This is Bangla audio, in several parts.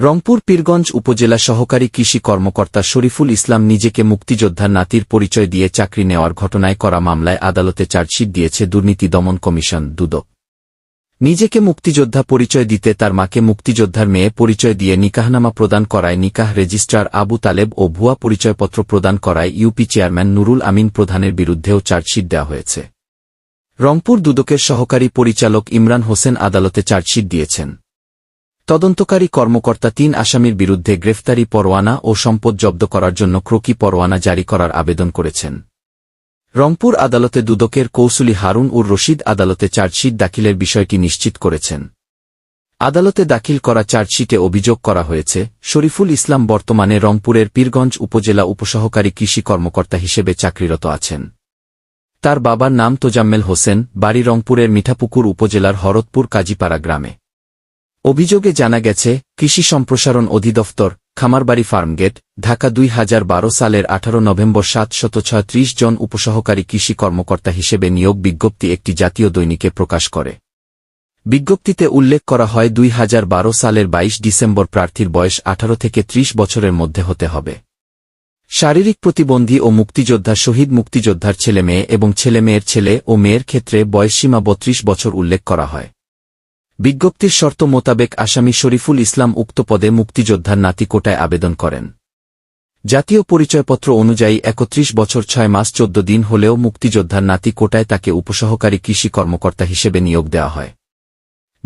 রংপুর পীরগঞ্জ উপজেলা সহকারী কৃষি কর্মকর্তা শরীফুল ইসলাম নিজেকে মুক্তিযোদ্ধার নাতির পরিচয় দিয়ে চাকরি নেওয়ার ঘটনায় করা মামলায় আদালতে চার্জশিট দিয়েছে দুর্নীতি দমন কমিশন দুদক। নিজেকে মুক্তিযোদ্ধা পরিচয় দিতে তার মাকে মুক্তিযোদ্ধার মেয়ে পরিচয় দিয়ে নিকাহনামা প্রদান করায় নিকাহ রেজিস্ট্রার আবু তালেব ও ভুয়া পরিচয়পত্র প্রদান করায় ইউপি চেয়ারম্যান নুরুল আমিন প্রধানের বিরুদ্ধেও চার্জশিট দেওয়া হয়েছে। রংপুর দুদকের সহকারী পরিচালক ইমরান হোসেন আদালতে চার্জশিট দিয়েছেন। তদন্তকারী কর্মকর্তা তিন আসামির বিরুদ্ধে গ্রেফতারি পরোয়ানা ও সম্পদ জব্দ করার জন্য ক্রোকি পরোয়ানা জারি করার আবেদন করেছেন। রংপুর আদালতে দুদকের কৌশলী হারুন উর রশিদ আদালতে চার্জশিট দাখিলের বিষয়টি নিশ্চিত করেছেন। আদালতে দাখিল করা চার্জশিটে অভিযোগ করা হয়েছে, শরীফুল ইসলাম বর্তমানে রংপুরের পীরগঞ্জ উপজেলা উপসহকারী কৃষি কর্মকর্তা হিসেবে চাকরিরত আছেন। তার বাবার নাম তোজাম্মেল হোসেন, বাড়ি রংপুরের মিঠাপুকুর উপজেলার হরতপুর কাজীপাড়া গ্রামে। অভিযোগে জানা গেছে, কৃষি সম্প্রসারণ অধিদপ্তর, খামারবাড়ি ফার্মগেট, ঢাকা দুই হাজার বারো সালের আঠারো নভেম্বর সাতশত ছয়ত্রিশ জন উপসহকারী কৃষি কর্মকর্তা হিসেবে নিয়োগ বিজ্ঞপ্তি একটি জাতীয় দৈনিকে প্রকাশ করে। বিজ্ঞপ্তিতে উল্লেখ করা হয়, দুই হাজার বারো সালের ২২ ডিসেম্বর প্রার্থীর বয়স আঠারো থেকে ত্রিশ বছরের মধ্যে হতে হবে। শারীরিক প্রতিবন্ধী ও মুক্তিযোদ্ধা, শহীদ মুক্তিযোদ্ধার ছেলে মেয়ে এবং ছেলে মেয়ের ছেলে ও মেয়ের ক্ষেত্রে বয়সসীমা বত্রিশ বছর উল্লেখ করা হয়। বিজ্ঞপ্তির শর্ত মোতাবেক আসামি শরীফুল ইসলাম উক্ত পদে মুক্তিযোদ্ধার নাতি কোটায় আবেদন করেন। জাতীয় পরিচয়পত্র অনুযায়ী একত্রিশ বছর ছয় মাস চোদ্দ দিন হলেও মুক্তিযোদ্ধার নাতি কোটায় তাকে উপসহকারী কৃষি কর্মকর্তা হিসেবে নিয়োগ দেওয়া হয়।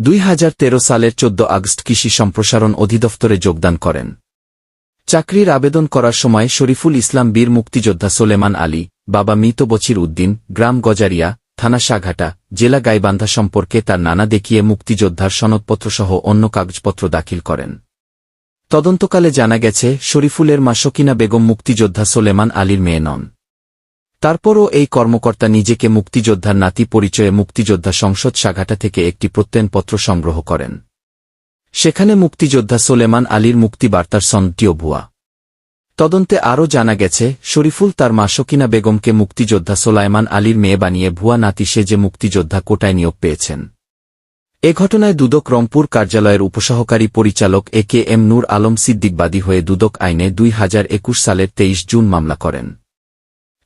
দুই হাজার তেরো সালের চোদ্দ আগস্ট কৃষি সম্প্রসারণ অধিদপ্তরে যোগদান করেন। চাকরির আবেদন করার সময় শরীফুল ইসলাম বীর মুক্তিযোদ্ধা সোলেমান আলী, বাবা মৃত বচির উদ্দিন, গ্রাম গজারিয়া থানা সাঘাটা, জেলা গাইবান্ধা সম্পর্কে তার নানা দেখিয়ে মুক্তিযোদ্ধার সনদপত্রসহ অন্য কাগজপত্র দাখিল করেন। তদন্তকালে জানা গেছে, শরীফুলের মা শকিনা বেগম মুক্তিযোদ্ধা সোলেমান আলীর মেয়ে নন। তারপরও এই কর্মকর্তা নিজেকে মুক্তিযোদ্ধার নাতি পরিচয়ে মুক্তিযোদ্ধা সংসদ সাঘাটা থেকে একটি প্রত্যয়নপত্র সংগ্রহ করেন। সেখানে মুক্তিযোদ্ধা সোলেমান আলীর মুক্তিবার্তার সনটিও ভুয়া। তদন্তে আরও জানা গেছে, শরীফুল তার মা শকিনা বেগমকে মুক্তিযোদ্ধা সোলাইমান আলীর মেয়ে বানিয়ে ভুয়া নাতি সেজে মুক্তিযোদ্ধা কোটায় নিয়োগ পেয়েছেন। এ ঘটনায় দুদক রংপুর কার্যালয়ের উপসহকারী পরিচালক এ কে এম নূর আলম সিদ্দিকবাদী হয়ে দুদক আইনে দুই হাজার একুশ সালের তেইশ জুন মামলা করেন।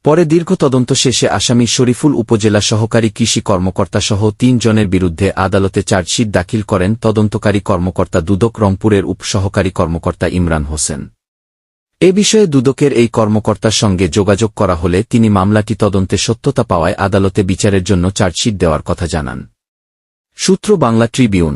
পরে দীর্ঘ তদন্ত শেষে আসামি শরীফুল উপজেলা সহকারী কৃষি কর্মকর্তাসহ তিন জনের বিরুদ্ধে আদালতে চার্জশিট দাখিল করেন তদন্তকারী কর্মকর্তা দুদক রংপুরের উপসহকারী কর্মকর্তা ইমরান হোসেন। এ বিষয়ে দুদকের এই কর্মকর্তার সঙ্গে যোগাযোগ করা হলে তিনি মামলাটি তদন্তে সত্যতা পাওয়ায় আদালতে বিচারের জন্য চার্জশিট দেওয়ার কথা জানান। সূত্র বাংলা ট্রিবিউন